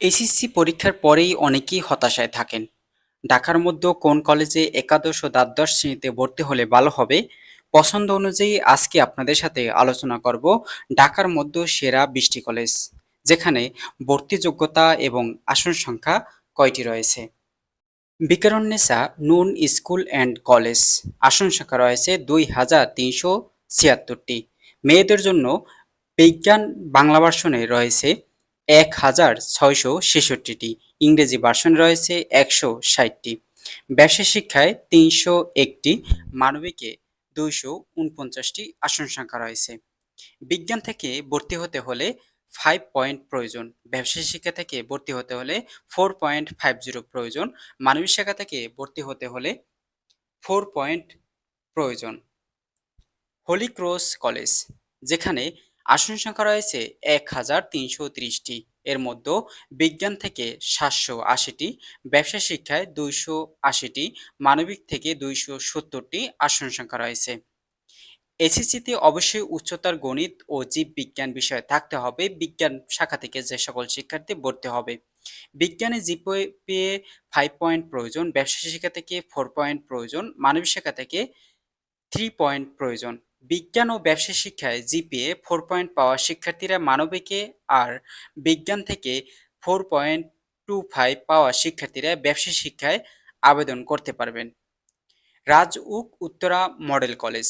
SSC পরীক্ষার পরেই অনেকেই হতাশায় থাকেন। ঢাকার মধ্যে কোন কলেজে একাদশ ও দ্বাদশ শ্রেণীতে ভর্তি হলে ভালো হবে? পছন্দ অনুযায়ী আজকে আপনাদের সাথে আলোচনা করব ঢাকার মধ্যে সেরা বিশটি কলেজ, যেখানে ভর্তি যোগ্যতা এবং আসন সংখ্যা কয়টি রয়েছে। বিকারুন্নেসা নুন স্কুল অ্যান্ড কলেজ আসন সংখ্যা রয়েছে দুই হাজার তিনশো ছিয়াত্তরটি মেয়েদের জন্য বিজ্ঞান বাংলা ভার্সনে রয়েছে এক হাজার ছয়শো ছেষট্টিটি। ইংরেজি ভার্সন রয়েছে একশো ষাটটি। ব্যবসা শিক্ষায় তিনশো একটি। মানবিকে দুইশো উনপঞ্চাশটি আসন সংখ্যা রয়েছে। বিজ্ঞান থেকে ভর্তি হতে হলে ফাইভ পয়েন্ট প্রয়োজন। ব্যবসায়ী শিক্ষা থেকে ভর্তি হতে হলে ফোর পয়েন্ট ফাইভ জিরো প্রয়োজন। মানবিক শাখা থেকে ভর্তি হতে হলে ফোর পয়েন্ট প্রয়োজন। হোলি ক্রস কলেজ যেখানে আসন সংখ্যা রয়েছে এক হাজার তিনশো ত্রিশটি। এর মধ্যে বিজ্ঞান থেকে সাতশো আশিটি, ব্যবসা শিক্ষায় দুইশো আশিটি, মানবিক থেকে দুইশো সত্তরটি আসন সংখ্যা রয়েছে। এসএসসিতে অবশ্যই উচ্চতর গণিত ও জীববিজ্ঞান বিষয়ে থাকতে হবে। বিজ্ঞান শাখা থেকে যে সকল শিক্ষার্থী ভর্তি হবে। বিজ্ঞানে জিপিএ ফাইভ পয়েন্ট প্রয়োজন, ব্যবসা শিক্ষা থেকে ফোর পয়েন্ট প্রয়োজন, মানবিক শাখা থেকে থ্রি পয়েন্ট প্রয়োজন। বিজ্ঞান ও ব্যবসা শিক্ষায় জিপিএ ফোর পয়েন্ট পাওয়া শিক্ষার্থীরা মানবিকে আর বিজ্ঞান থেকে ফোর পয়েন্ট টু ফাইভ পাওয়া শিক্ষার্থীরা ব্যবসা শিক্ষায় আবেদন করতে পারবেন। Rajuk Uttara model college.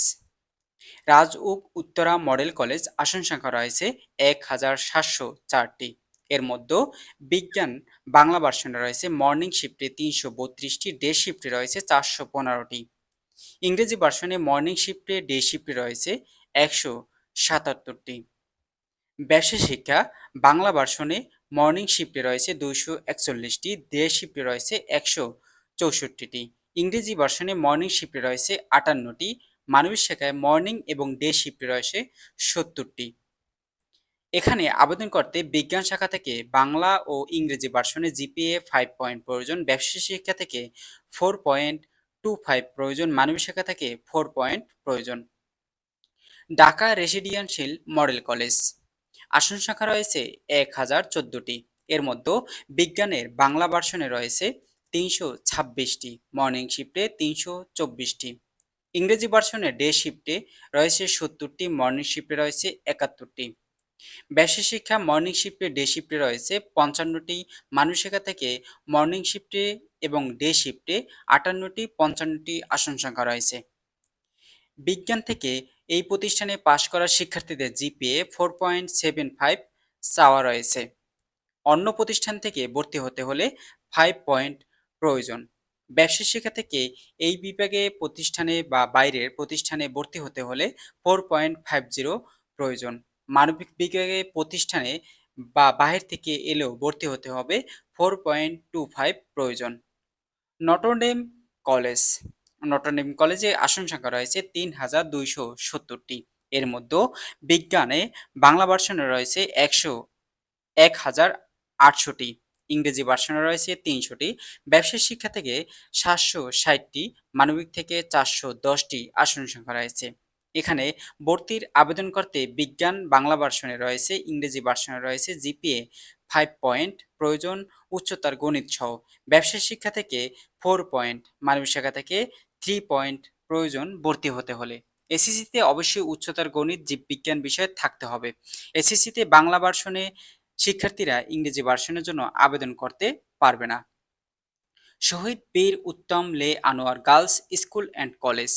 Rajuk Uttara model college আসন সংখ্যা রয়েছে এক হাজার সাতশো চারটি। এর মধ্যে বিজ্ঞান বাংলা ভার্সনে রয়েছে মর্নিং শিফটে তিনশো বত্রিশটি ডে শিফটে রয়েছে চারশো পনেরোটি। ইংরেজি ভার্সনে মর্নিং শিফটে ডে শিফটে রয়েছে একশো সাতাত্তরটি। ব্যবসা শিক্ষা, বাংলা ভার্সনে মর্নিং শিফটে রয়েছে দুইশো একচল্লিশটি ডে শিফটে রয়েছে একশো চৌষট্টিটি। ইংরেজি ভার্সনে মর্নিং শিফটে রয়েছে আটান্নটি, মানবিক শাখায় মর্নিং এবং ডে শিফটে রয়েছে সত্তরটি। এখানে আবেদন করতে বিজ্ঞান শাখা থেকে বাংলা ও ইংরেজি ভার্সনে জিপিএ ফাইভ পয়েন্ট প্রয়োজন, ব্যবসা শিক্ষা থেকে ফোর পয়েন্ট টু ফাইভ প্রয়োজন মানবিক শাখা থেকে ফোর পয়েন্ট প্রয়োজন। Dhaka residential model college. আসন সংখ্যা রয়েছে এক হাজার চোদ্দোটি। এর মধ্যে বিজ্ঞানের বাংলা ভার্সনে রয়েছে তিনশো ছাব্বিশটি। মর্নিং শিফটে তিনশো চব্বিশটি। ইংরেজি ভার্সনে ডে শিফটে রয়েছে সত্তরটি। মর্নিং শিফটে রয়েছে একাত্তরটি। ব্যবসা শিক্ষা মর্নিং শিফটে ডে শিফটে রয়েছে। পঞ্চান্নটি মানুষ থেকে মর্নিং শিফটে এবং ডে শিফটে আটান্নটি, পঞ্চান্নটি আসন সংখ্যা রয়েছে। বিজ্ঞান থেকে এই প্রতিষ্ঠানে পাশ করা শিক্ষার্থীদের GPA four point seven five চাওয়া রয়েছে। অন্য প্রতিষ্ঠান থেকে ভর্তি হতে হলে ফাইভ পয়েন্ট প্রয়োজন। ব্যবসা শিক্ষা থেকে এই বিভাগে প্রতিষ্ঠানে বা বাইরের প্রতিষ্ঠানে ভর্তি হতে হলে ফোর পয়েন্ট ফাইভ জিরো প্রয়োজন। মানবিক বিভাগে প্রতিষ্ঠানে বা বাহির থেকে এলেও ভর্তি হতে হবে। ফোর পয়েন্ট টু ফাইভ প্রয়োজন। Notre Dame college Notre Dame কলেজে আসন সংখ্যা রয়েছে তিন হাজার দুইশো সত্তরটি। এর মধ্যে বিজ্ঞানে বাংলা ভার্সনে রয়েছে একশো, এক হাজার আটশোটি। ইংরেজি ভার্সনে রয়েছে তিনশোটি। ব্যবসায় শিক্ষা থেকে সাতশো ষাটটি। মানবিক থেকে চারশো দশটি আসন সংখ্যা রয়েছে। এখানে ভর্তির আবেদন করতে বিজ্ঞান বাংলা ভার্সনে রয়েছে, ইংরেজি ভার্সনে রয়েছে, জিপিএ ফাইভ পয়েন্ট প্রয়োজন উচ্চতার গণিত সহ। ব্যবসা শিক্ষা থেকে ফোর পয়েন্ট মানবিক শাখা থেকে থ্রি পয়েন্ট প্রয়োজন ভর্তি হতে হলে। এসএসসিতে অবশ্যই উচ্চতার গণিত জীববিজ্ঞান বিষয় থাকতে হবে। এসএসসিতে বাংলা ভার্সনে শিক্ষার্থীরা ইংরেজি ভার্সনের জন্য আবেদন করতে পারবে না। শহীদ বীর উত্তম লে Anwar girls school and college.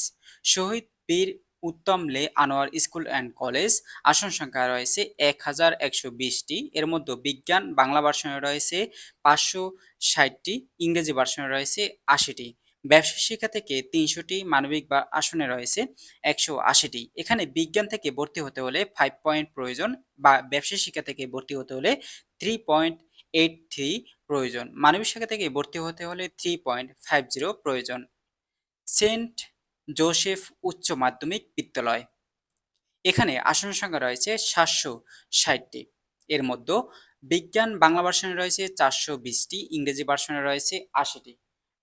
শহীদ বীর উত্তম লে আনোয়ার স্কুল অ্যান্ড কলেজ, আসন সংখ্যা রয়েছে এক হাজার একশো বিশটি। এর মধ্যে বিজ্ঞান, বাংলা ভার্সনে রয়েছে পাঁচশো ষাটটি, ইংরেজি ভার্সনে রয়েছে আশিটি। ব্যবসা শিক্ষা থেকে তিনশোটি, মানবিক বা আসনে রয়েছে একশো আশিটি। এখানে বিজ্ঞান থেকে ভর্তি হতে হলে ফাইভ পয়েন্ট প্রয়োজন বা ব্যবসা শিক্ষা থেকে ভর্তি হতে হলে থ্রি পয়েন্ট এইট থ্রি প্রয়োজন। মানবিক শাখা থেকে ভর্তি হতে হলে থ্রি পয়েন্ট ফাইভ জিরো প্রয়োজন। সেন্ট জোসেফ উচ্চ মাধ্যমিক বিদ্যালয়। এখানে আসন সংখ্যা রয়েছে সাতশো ষাটটি। এর মধ্যে বিজ্ঞান বাংলা ভার্সনে রয়েছে চারশো বিশটি, ইংরেজি ভার্সনে রয়েছে আশিটি।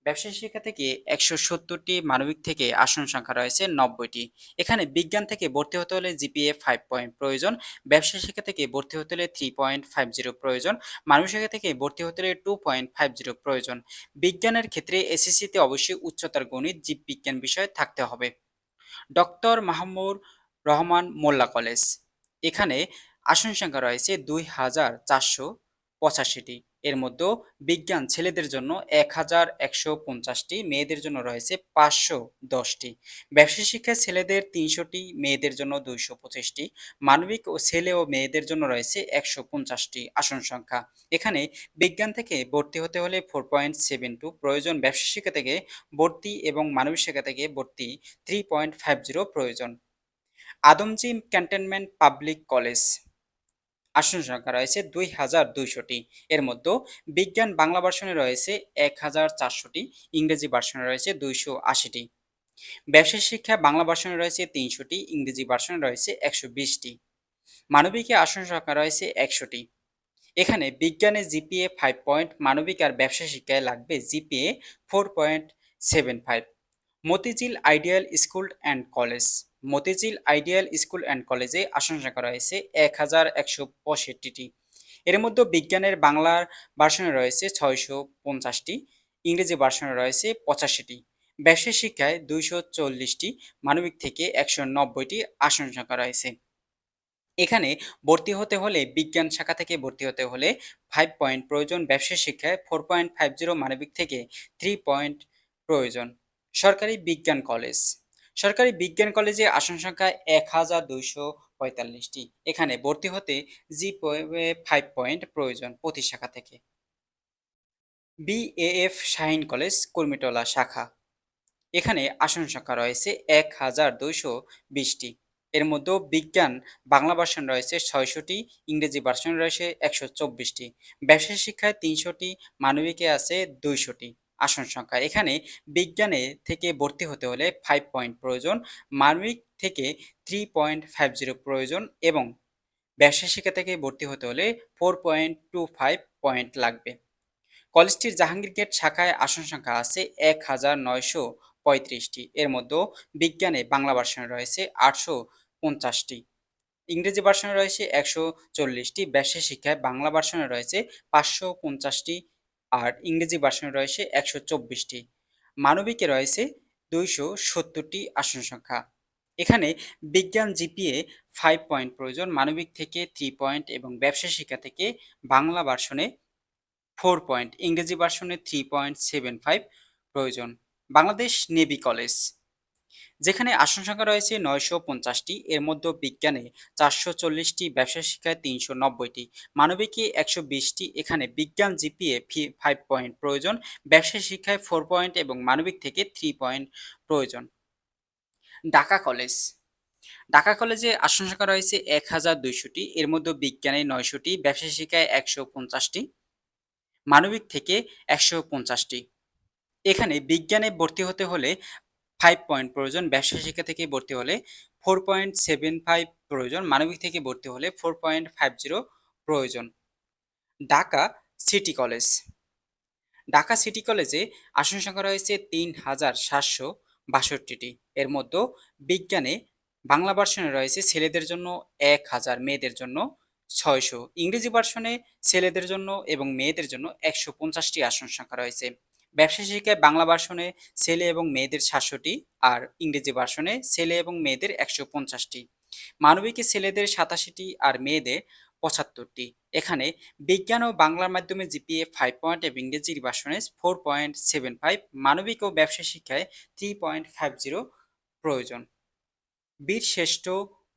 ব্যবসায় শিক্ষা থেকে একশো সত্তরটি মানবিক থেকে আসন সংখ্যা রয়েছে নব্বইটি। এখানে বিজ্ঞান থেকে ভর্তি হতে হলে জিপিএ ফাইভ পয়েন্ট প্রয়োজন ব্যবসায় শিক্ষা থেকে ভর্তি হতে হলে থ্রি পয়েন্ট ফাইভ জিরো প্রয়োজন মানবিক শিক্ষা থেকে ভর্তি হতে হলে টু পয়েন্ট ফাইভ জিরো প্রয়োজন। বিজ্ঞানের ক্ষেত্রে এসএসসিতে অবশ্যই উচ্চতর গণিত, জীববিজ্ঞান বিষয় থাকতে হবে। Doctor Mahmur Rahman Mollah college. এখানে আসন সংখ্যা রয়েছে দুই হাজার চারশো পঁচাশিটি। এর মধ্যে বিজ্ঞান ছেলেদের জন্য এক হাজার একশো পঞ্চাশটি, মেয়েদের জন্য রয়েছে পাঁচশো দশটি। ব্যবসায় শিক্ষায় ছেলেদের তিনশোটি, মেয়েদের জন্য দুইশো পঁচিশটি। মানবিক ও ছেলে ও মেয়েদের জন্য রয়েছে একশো পঞ্চাশটি আসন সংখ্যা। এখানে বিজ্ঞান থেকে ভর্তি হতে হলে ফোর পয়েন্ট সেভেন টু প্রয়োজন। ব্যবসা শিক্ষা থেকে ভর্তি এবং মানবিক শিক্ষা থেকে ভর্তি থ্রি পয়েন্ট ফাইভ জিরো প্রয়োজন। Adamjee cantonment public college. আসন সংখ্যা রয়েছে দুই হাজার দুইশোটি। এর মধ্যে বিজ্ঞান বাংলা ভার্সনে রয়েছে এক হাজার চারশোটি, ইংরেজি ভার্সনে রয়েছে দুইশো আশিটি। ব্যবসায় শিক্ষা বাংলা ভার্সনে রয়েছে তিনশোটি, ইংরেজি ভার্সনে রয়েছে একশো বিশটি। মানবিকে আসন সংখ্যা রয়েছে একশোটি। এখানে বিজ্ঞানে জিপিএ ফাইভ পয়েন্ট, মানবিক আর ব্যবসা শিক্ষায় লাগবে GPA four point seven five. Motijheel ideal school and college. Motijheel ideal school and কলেজে আসন সংখ্যা রয়েছে এক হাজার একশো পঁয়ষট্টিটি। এর মধ্যে বিজ্ঞানের বাংলার ভার্সনে রয়েছে ছয়শো পঞ্চাশটি, ইংরেজি ভার্সনে রয়েছে পঁচাশিটি। ব্যবসায় শিক্ষায় দুইশো চল্লিশটি, মানবিক থেকে একশো নব্বইটি আসন সংখ্যা রয়েছে এখানে ভর্তি হতে হলে, বিজ্ঞান শাখা থেকে ভর্তি হতে হলে ফাইভ পয়েন্ট প্রয়োজন ব্যবসায় শিক্ষায় ফোর পয়েন্ট ফাইভ জিরো মানবিক থেকে থ্রি পয়েন্ট প্রয়োজন। সরকারি বিজ্ঞান কলেজ। সরকারি বিজ্ঞান কলেজে আসন সংখ্যা এক হাজার দুইশো পঁয়তাল্লিশটি। এখানে ভর্তি হতে জি ফাইভ পয়েন্ট প্রয়োজন প্রতি শাখা থেকে। বিএএফ শাহিন কলেজ, কুর্মিটোলা শাখা। এখানে আসন সংখ্যা রয়েছে এক হাজার দুইশো বিশটি। এর মধ্যে বিজ্ঞান বাংলা ভার্সন রয়েছে ছয়শটি, ইংরেজি ভার্সন রয়েছে একশো চব্বিশটি। ব্যবসায় শিক্ষায় তিনশোটি, মানবিকে আছে দুইশোটি। আসন সংখ্যা। এখানে বিজ্ঞানে থেকে ভর্তি হতে হলে ফাইভ পয়েন্ট প্রয়োজন, মানবিক থেকে থ্রি পয়েন্ট ফাইভ জিরো প্রয়োজন এবং ব্যবসা শিক্ষা থেকে ভর্তি হতে হলে four point two five point লাগবে। কলেজটির জাহাঙ্গীর গেট শাখায় আসন সংখ্যা আছে এক হাজার নয়শো পঁয়ত্রিশটি। এর মধ্যে বিজ্ঞানে বাংলা ভার্সনে রয়েছে আটশো পঞ্চাশটি। ইংরেজি ভার্সনে রয়েছে একশো চল্লিশটি। ব্যবসায় শিক্ষায় বাংলা ভার্সনে রয়েছে পাঁচশো পঞ্চাশটি। আর ইংরেজি ভার্সনে রয়েছে একশো চব্বিশটি। মানবিকে রয়েছে দুইশো সত্তরটি আসন সংখ্যা। এখানে বিজ্ঞান জিপিএ ফাইভ পয়েন্ট প্রয়োজন, মানবিক থেকে থ্রি পয়েন্ট এবং ব্যবসা শিক্ষা থেকে বাংলা ভার্সনে ফোর পয়েন্ট ইংরেজি ভার্সনে থ্রি পয়েন্ট সেভেন ফাইভ প্রয়োজন। বাংলাদেশ নেভি কলেজ যেখানে আসন সংখ্যা রয়েছে নয়শো পঞ্চাশটি, এর মধ্যে বিজ্ঞানে চারশো চল্লিশটি ব্যবসা শিক্ষায় তিনশো নব্বইটি, মানবিকে একশো বিশটি, এখানে বিজ্ঞান জিপিএ ফি ফাইভ পয়েন্ট প্রয়োজন ব্যবসা শিক্ষায় ফোর পয়েন্ট এবং মানবিক থেকে থ্রি পয়েন্ট প্রয়োজন। ঢাকা কলেজ। ঢাকা কলেজে আসন সংখ্যা রয়েছে এক হাজার দুইশোটি, এর মধ্যে বিজ্ঞানে নয়শোটি ব্যবসা শিক্ষায় একশো পঞ্চাশটি, মানবিক থেকে একশো পঞ্চাশটি। এখানে বিজ্ঞানে ভর্তি হতে হলে ফাইভ পয়েন্ট প্রয়োজন, ব্যবসা শিক্ষা থেকে ভর্তি হলে ফোর পয়েন্ট সেভেন ফাইভ প্রয়োজন, মানবিক থেকে ভর্তি হলে ফোর পয়েন্ট ফাইভ জিরো প্রয়োজন। Dhaka city college Dhaka city কলেজে আসন সংখ্যা রয়েছে তিন হাজার সাতশো বাষট্টিটি। এর মধ্যে বিজ্ঞানে বাংলা ভার্সনে রয়েছে ছেলেদের জন্য এক হাজার, মেয়েদের জন্য ছয়শো। ইংরেজি ভার্সনে ছেলেদের জন্য এবং মেয়েদের জন্য একশো পঞ্চাশটি আসন সংখ্যা রয়েছে। ব্যবসা শিক্ষায় বাংলা ভার্সনে ছেলে এবং মেয়েদের সাতশোটি আর ইংরেজি ভার্সনে ছেলে এবং মেয়েদের একশো পঞ্চাশটি। মানবিকে ছেলেদের সাতাশিটি আর মেয়েদের পঁচাত্তরটি। এখানে বিজ্ঞান ও বাংলার মাধ্যমে জিপিএ ফাইভ পয়েন্ট এবং ইংরেজি ভার্সনে ফোর পয়েন্ট সেভেন ফাইভ মানবিক ও ব্যবসা শিক্ষায় থ্রি পয়েন্ট ফাইভ জিরো প্রয়োজন। Bir Sreshtho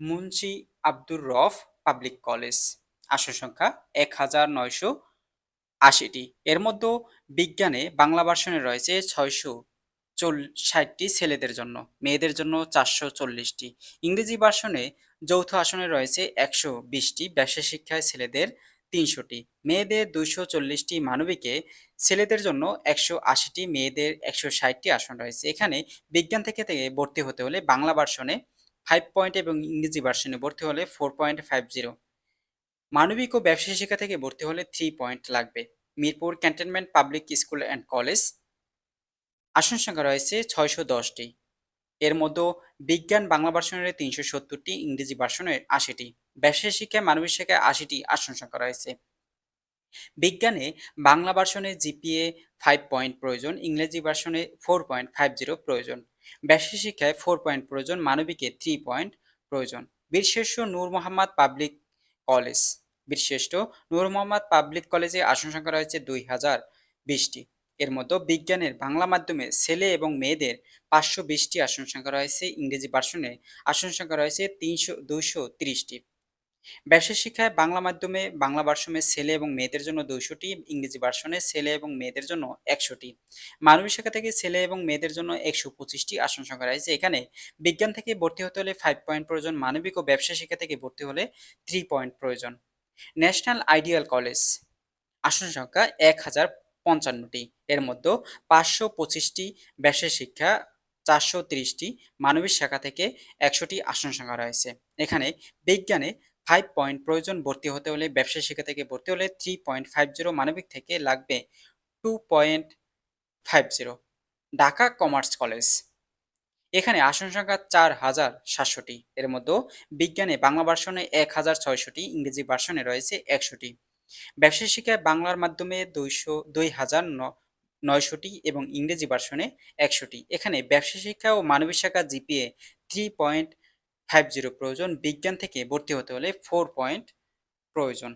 Munshi Abdur Rouf public college. আসন সংখ্যা এক হাজার নয়শো আশিটি। এর মধ্যে বিজ্ঞানে বাংলা ভার্সনে রয়েছে ছয়শো চল ষাটটি ছেলেদের জন্য, মেয়েদের জন্য চারশো চল্লিশটি। ইংরেজি ভার্সনে যৌথ আসনে রয়েছে একশো বিশটি, ব্যবসা শিক্ষায় ছেলেদের তিনশোটি। মেয়েদের দুইশো চল্লিশটি মানবিকে ছেলেদের জন্য একশো আশিটি, মেয়েদের একশো ষাটটি আসন রয়েছে। এখানে বিজ্ঞান থেকে থেকে ভর্তি হতে হলে বাংলা ভার্সনে ফাইভ পয়েন্ট এবং ইংরেজি ভার্সনে ভর্তি হলে ফোর পয়েন্ট ফাইভ জিরো মানবিক ও ব্যবসায় শিক্ষা থেকে ভর্তি হলে থ্রি পয়েন্ট লাগবে। Mirpur cantonment public school and college আসন সংখ্যা রয়েছে ছয়শো দশটি। এর মধ্যে বিজ্ঞান বাংলা ভার্সনের তিনশো সত্তরটি, ইংরেজি ভার্সনের আশিটি। ব্যবসায় শিক্ষায় মানবিক শিক্ষায় আশিটি আসন সংখ্যা রয়েছে। বিজ্ঞানে বাংলা ভার্সনে জিপিএ ফাইভ পয়েন্ট প্রয়োজন, ইংরেজি ভার্সনে ফোর পয়েন্ট ফাইভ জিরো প্রয়োজন। ব্যবসায় শিক্ষায় ফোর পয়েন্ট প্রয়োজন, মানবিকে থ্রি পয়েন্ট প্রয়োজন। বীরশ্রেষ্ঠ নূর মোহাম্মদ পাবলিক কলেজ বীরশ্রেষ্ঠ নূর মোহাম্মদ পাবলিক কলেজে আসন সংখ্যা রয়েছে দুই হাজার বিশটি। এর মধ্যে বিজ্ঞানের বাংলা মাধ্যমে ছেলে এবং মেয়েদের পাঁচশো বিশটি আসন সংখ্যা রয়েছে, ইংরেজি ভার্সনে আসন সংখ্যা রয়েছে তিনশো, দুইশো তিরিশটি। ব্যবসা শিক্ষায় বাংলা মাধ্যমে, বাংলা ভার্সনে ছেলে এবং মেয়েদের জন্য দুইশোটি, ইংরেজি ভার্সনে ছেলে এবং মেয়েদের জন্য একশোটি। মানবিক শিক্ষা থেকে ছেলে এবং মেয়েদের জন্য একশো পঁচিশটি আসন সংখ্যা রয়েছে। এখানে বিজ্ঞান থেকে ভর্তি হতে হলে ফাইভ পয়েন্ট প্রয়োজন, মানবিক ও ব্যবসা শিক্ষা থেকে ভর্তি হলে থ্রি পয়েন্ট প্রয়োজন। ন্যাশনাল আইডিয়াল কলেজ আসন সংখ্যা এক হাজার পঞ্চান্নটি। এর মধ্যে পাঁচশো পঁচিশটি ব্যবসায় শিক্ষা, চারশো তিরিশটি মানবিক শাখা থেকে একশোটি আসন সংখ্যা রয়েছে। এখানে বিজ্ঞানে ফাইভ পয়েন্ট প্রয়োজন ভর্তি হতে হলে, ব্যবসায় শিক্ষা থেকে ভর্তি হলে থ্রি পয়েন্ট ফাইভ জিরো মানবিক থেকে লাগবে two point five zero Dhaka commerce college এখানে আসন সংখ্যা চার হাজার সাতশোটি। এর মধ্যে বিজ্ঞানে বাংলা ভার্সনে এক হাজার ছয়শোটি, ইংরেজি ভার্সনে রয়েছে একশোটি। ব্যবসায় শিক্ষায় বাংলার মাধ্যমে দুইশো, দুই হাজার নয়শোটি এবং ইংরেজি ভার্সনে একশোটি। এখানে ব্যবসা শিক্ষা ও মানবিক শাখা GPA three point five zero প্রয়োজন। বিজ্ঞান থেকে ভর্তি হতে হলে ফোর পয়েন্ট প্রয়োজন।